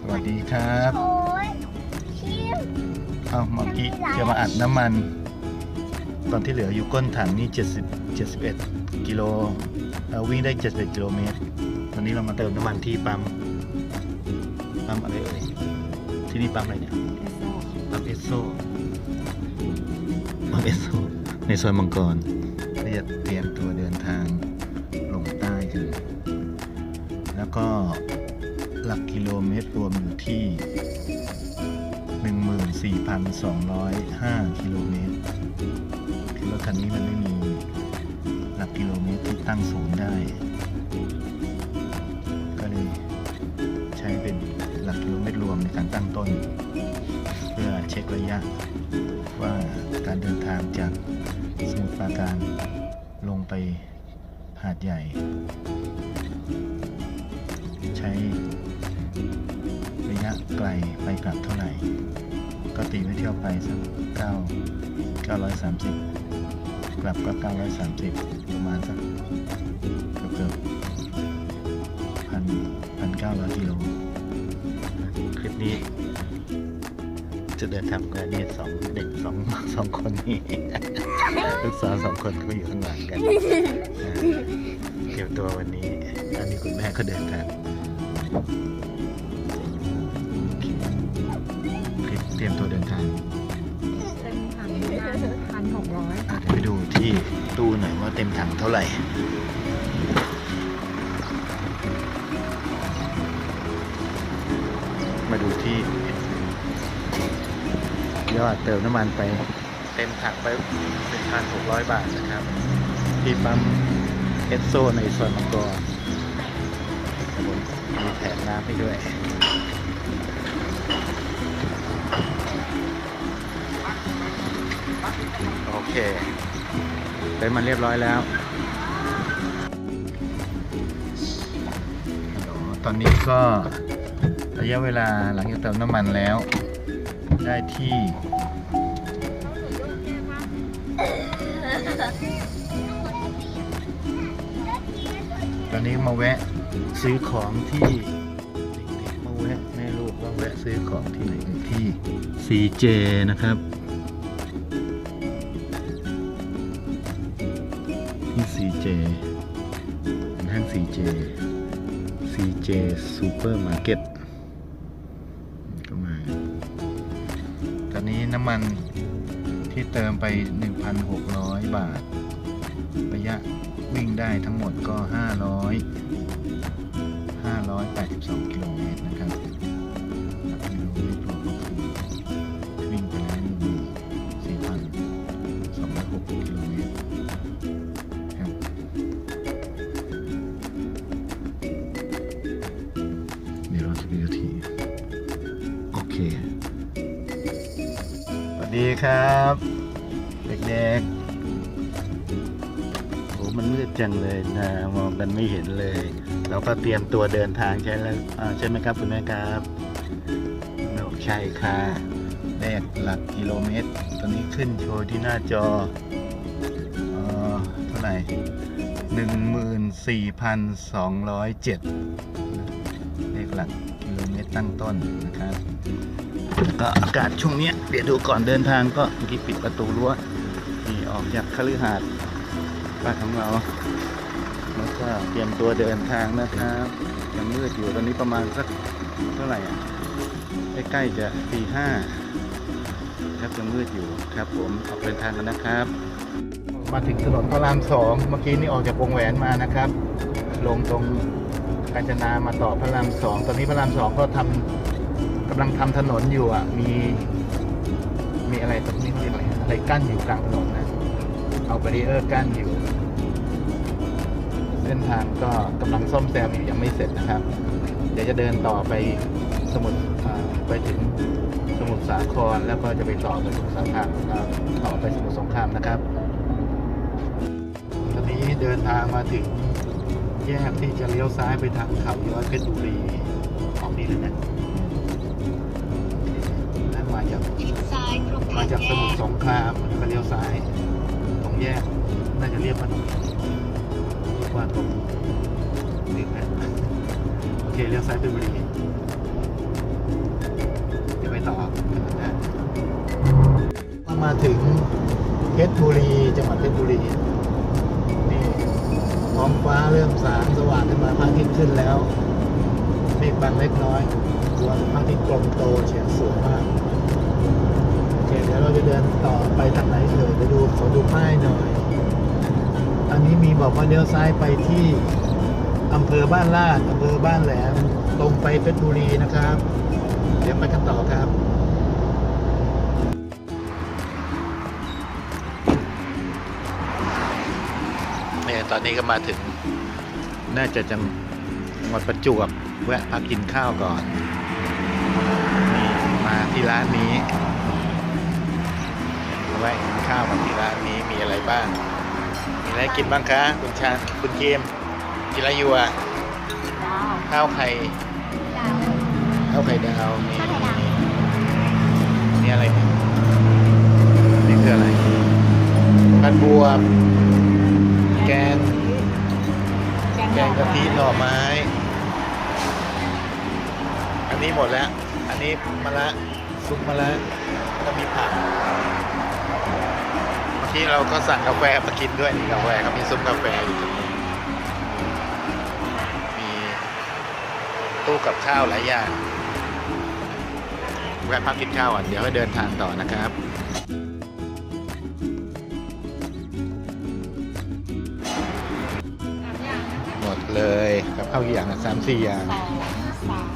สวัสดีครับโอ้ยชิมเอาเมื่อกี้จะมาอัดน้ำมัน ตอนที่เหลืออยู่ก้นถังนี่70 71กิโลเอ่อวิ่งได้71กิโลเมตรตอนนี้เรามาเติมน้ำมันที่ปั๊มปั๊มอะไรเอ่ยที่นี่ปั๊มอะไรเนี่ยปั๊มเอสโซปั๊มเอสโซในซอยมังกรเราจะเตรียมตัวเดินทางลงใต้กันแล้วก็ หลักกิโลเมตรรวมอยู่ที่ 14,205 กิโลเมตร คือรถคันนี้มันไม่มีหลักกิโลเมตรที่ตั้งศูนย์ได้ ก็เลยใช้เป็นหลักกิโลเมตรรวมในการตั้งต้น เพื่อเช็คระยะว่าการเดินทางจากสมุทรปราการลงไปหาดใหญ่ ใช้ ระยะไกลไปกลับเท่าไหร่ ก็ตีไว้เที่ยวไปสักเก้าเก้าร้อยสามสิบกลับก็เก้าร้อยสามสิบประมาณสักเกือบเกือบพันพันเก้าร้อยกิโลคลิปนี้ จะเดินทางกันนี่สองเด็กสองสองคนนี่ลูกสาวสองคนก็อยู่ข้างหลังกันเตรียมตัววันนี้ อันนี้คุณแม่ก็เดินทาง ไปดูที่ตู้หน่อยว่าเต็มถังเท่าไหร่มาดูที่ยอดเติมน้ำมันไป เต็มถังไปเป็นพันหกร้อยบาทนะครับ ที่ปั๊มเอสโซในซอยมังกรมีแถมน้ำให้ด้วยโอเค ติมมันเรียบร้อยแล้ว ตอนนี้ก็ระยะเวลาหลังจากเติมน้ำมันแล้ว ได้ที่ตอนนี้มาแวะซื้อของที่มาแวะแม่ลูกว่าแวะซื้อของที่ไหนที่ CJ นะครับ CJ ห้าง CJ CJ Super Market ก็มา ตอนนี้น้ำมันที่เติมไป 1,600 บาท ระยะวิ่งได้ทั้งหมดก็ 500 582 กิโลเมตรนะครับกิโลเมตรรวมก็คือย เคสวัสดีครับ เด็กๆโอ้มันมืดจังเลยนะมองกันไม่เห็นเลย เราก็เตรียมตัวเดินทางใช่แล้วใช่ไหมครับคุณแม่ครับโอใช่ค่ะแรกหลักกิโลเมตร ตอนนี้ขึ้นโชว์ที่หน้าจอเออเท่าไหร่หนึ่งหมื่นสี่พันสองร้อยเจ็ด หลักกิโลเมตรตั้งต้นนะครับแล้วก็อากาศช่วงนี้เดี๋ยวดูก่อนเดินทางก็เมื่อกี้ปิดประตูรั้วนี่ออกจากคฤหาสน์บ้านของเราแล้วก็เตรียมตัวเดินทางนะครับยังมืดอยู่ตอนนี้ประมาณสักเท่าไหร่อะใกล้ๆจะตีห้าครับยังมืดอยู่ครับผมออกเดินทางกันนะครับ มาถึงถนนพระรามสองเมื่อกี้นี่ออกจากวงแหวนมานะครับ ลงตรง กาญจนามาต่อพระรามสองตอนนี้พระรามสองก็ทำกำลังทำถนนอยู่อะ มี มีอะไรตรงนี้เขาเรียกอะไรอะไรกั้นอยู่กลางถนนนะเอาบารีเออร์กั้นอยู่ เส้นทางก็กำลังซ่อมแซมอยู่ยังไม่เสร็จนะครับ เดี๋ยวจะเดินต่อไปสมุทรไปถึงสมุทรสาครแล้วก็จะไปต่อไปสมุทรสาครามต่อไปสมุทรสงครามนะครับ ตอนนี้เดินทางมาถึง แยกที่จะเลี้ยวซ้ายไปทางเขาย้อยเพชรบุรีออกนี้เลยนะนั่นมาจากมาจากสมุทรสงครามแล้เลี้ยวซ้าย ตรงแยกน่าจะเรียกว่นดีกว่าตรงนี่นะโอเคเลี้ยวซ้ายเพชรบุรีเดี๋ยวไปต่อนะมาถึงเพชรบุรีจังหวัดเพชรบุรี ท้องฟ้าเริ่มสางสว่างขึ้นมาพระอาทิตย์ขึ้นแล้วเมฆบางเล็กน้อยดวงพระอาทิตย์กลมโตเฉียงสวยมากโอเคเดี๋ยวเราจะเดินต่อไปทางไหนเอ่ยไปดูขอดูป้ายหน่อย อันนี้มีบอกว่าเลี้ยวซ้ายไปที่อำเภอบ้านลาดอำเภอบ้านแหลมตรงไปเพชรบุรีนะครับ เดี๋ยวไปกันต่อครับ เนี่ยตอนนี้ก็มาถึง น่าจะจังหวัดประจวบแวะพักกินข้าวก่อนนี่มาที่ร้านนี้แวะกินข้าวมาที่ร้านนี้มีอะไรบ้าง มีอะไรกินบ้างคะคุณชาญคุณเกมกินอะไรอยู่อะดาวข้าวไข่ดาวข้าวไข่ดาวมีข้าวไข่ดาวนี่อะไรเนี่ยนี่คืออะไรผัดบวบ แกง แกงกะทิหน่อไม้ อันนี้หมดแล้ว อันนี้มะละซุปมะละก็มีผักเมื่อกี้เราก็สั่งกาแฟมากินด้วยนี่กาแฟก็มีซุ้มกาแฟอยู่ตรงนี้มีตู้กับข้าวหลายอย่างแวะพักกินข้าวอะเดี๋ยวให้เดินทางต่อนะครับ เลยกับข้าวกี่อย่างอะสามสี่อย่างสองสาม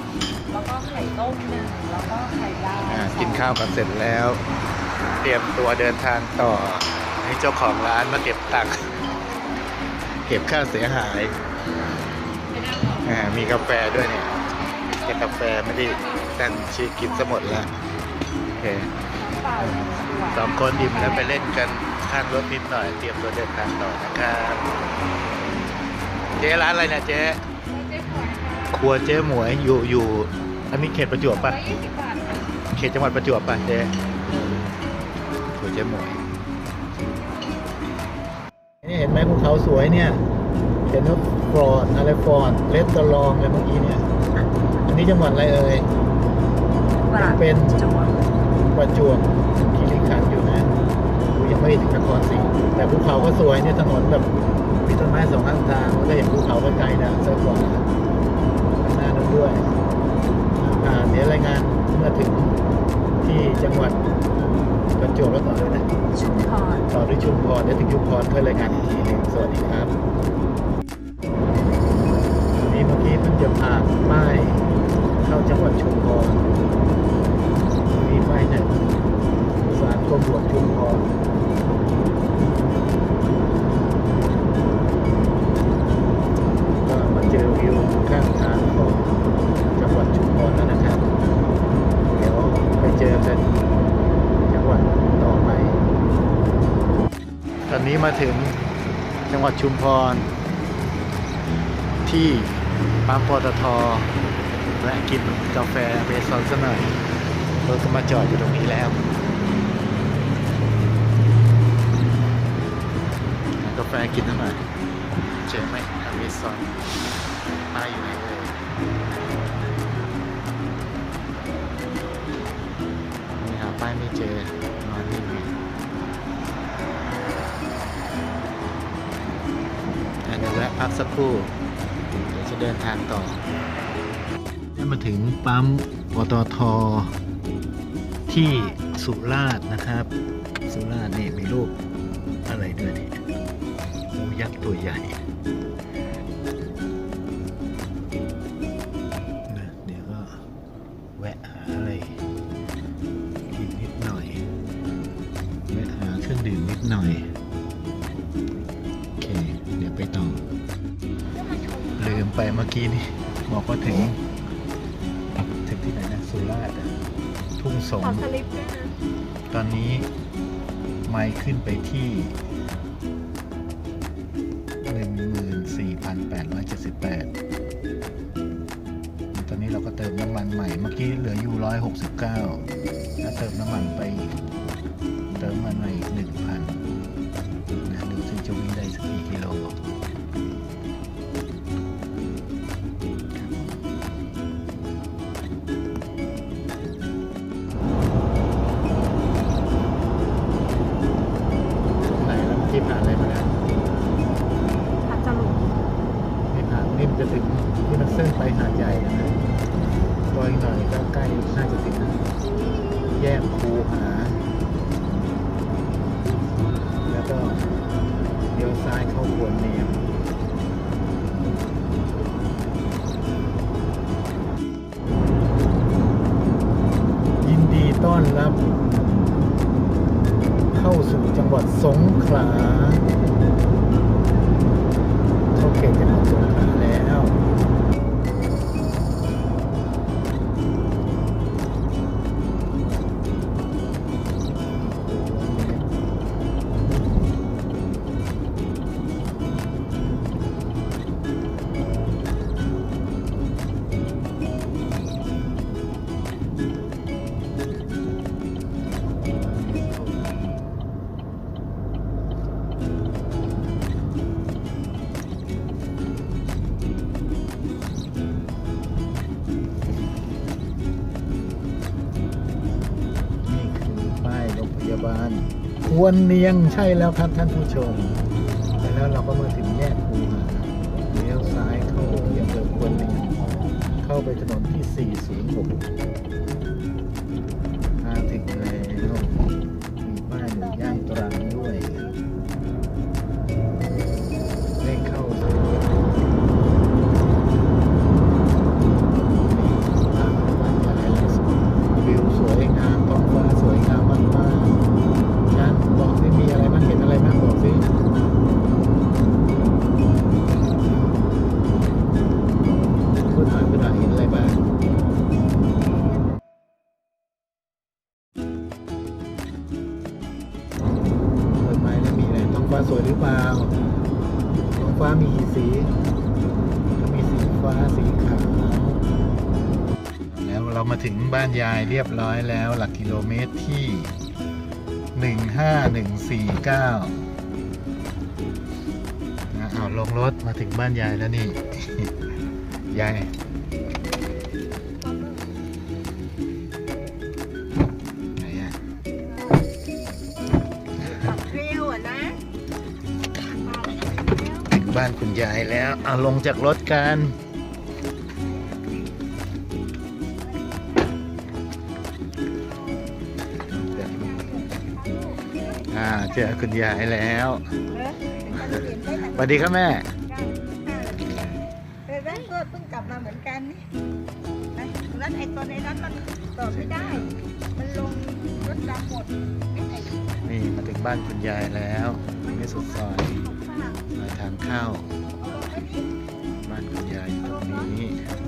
แล้วก็ไข่ต้มหนึ่งแล้วก็ไข่ดาวอ่ากินข้าวกันเสร็จแล้ว เตรียมตัวเดินทางต่อให้เจ้าของร้านมาเก็บตังค์เก็บค่าเสียหายอ่ามีกาแฟด้วยเนี่ยแค่กาแฟไม่ได้ตั้งชื่อกินซะหมดแล้วโอเคเปล่าขวดสองคนอิ่มแล้วไปเล่นกันข้างรถนิดหน่อย เตรียมตัวเดินทางต่อนะครับ เจ๊ร้านอะไรนะเจ๊เจ๊ขวดนะ คะครัวเจ๊หมวยอยู่อยู่ อันนี้เขตประจวบร้อปะยยี่สิบบาทค่ะเขตจังหวัดประจวบป่ะเจ๊ครัวเจ๊หมวยนี่เห็นไหมภูเขาสวยเนี่ย เห็นว่าฟอร์ดอะไรฟอร์ดเลสตอลองอะไรเมื่อกี้เนี่ย อันนี้จังหวัดอะไรเอ่ยเป็นจวบประจวบคีรีขันธ์อยู่นะดูยังไม่ถึงนครศรีแต่ภูเขาก็สวยเนี่ยถนนแบบมีต้นไม้สองข้างทางแล้วก็เห็นภูเขาไกลๆนะซ้ายขวาข้างหน้านู้น ด้วยอ่าเดี๋ยวรายงานเมื่อถึงที่จังหวัดประจวบแล้วต่อเลยนะชุมพรต่อด้วยชุมพรเดี๋ยวถึงชุมพรค่อยรายงานอีกทีหนึงสวัสดีครับนี่เมื่อกี้เพิ่งจะผ่านป้ายเข้าจังหวัดชุมพรมีป้ายหนึ่งสารกรมหลวงชุมพร อวิวข้างทางของจังหวัดชุมพรแล้วนะครับ เดี๋ยวไปเจอกันจังหวัดต่อไป ตอนนี้มาถึงจังหวัดชุมพร ที่ปั๊มปตทแวะกินกาแฟเบซอนสักหน่อยรถก็มาจอดอยู่ตรงนี้แล้ว กาแฟกินสักหน่อยเจอไหมอเมซอน ป้ายอยู่ไหนเลยนี่หาป้ายไม่เจอนอนนี่งอะเดี๋ยวแวะพักสักครู่ เดี๋ยวจะเดินทางต่อได้มาถึงปั๊มปตทที่สุราษฎร์นะครับ สุราษฎร์นี่มีรูปอะไรด้วยนี่งูยักษ์ตัวใหญ่ กี้นี่บอกว่าถึง ถึงที่ไหนนะสุราษฎร์อะทุ่งสงขอสลิปด้วยนะตอนนี้ไมค์ขึ้นไปที่ 14,878 ตอนนี้เราก็เติมน้ำมันใหม่ เมื่อกี้เหลืออยู่ 169 แล้วเติมน้ำมันไปอีกเติมน้ำมันใหม่อีก1,000 ซ้ายเข้าควรเนียมยินดีต้อนรับ เข้าสู่จังหวัดสงขลา บาล ควรเนียงใช่แล้วครับท่านผู้ชม แล้วเราก็มาถึงแยกคูหาเลี้ยวซ้ายเข้าที่อำเภอควรเนียงเข้าไปถนนที่ 406มาถึงแล้วมีป้ายหมูย่างตรัง ฟ้าสวยหรือเปล่าท้องฟ้ามีกี่สี มีสีฟ้าสีขาว แล้วเรามาถึงบ้านยายเรียบร้อยแล้ว หลักกิโลเมตรที่หนึ่งห้าหนึ่งสี่เก้าเอาลงรถมาถึงบ้านยายแล้วนี่ ยาย บ้านคุณยายแล้วเอาลงจากรถกัน อ่าเจอคุณยายแล้วสวัสดีครับแม่เออนั้นก็เพิ่งกลับมาเหมือนกันนี่นะแล้วไอ้ตัวในนั้นมันตอบไม่ได้ มันลงรถดำหมดไม่ใส่นี่มาถึงบ้านคุณยายแล้ว ไม่สุดซอยของฝากมาทางเข้าเ不要动你。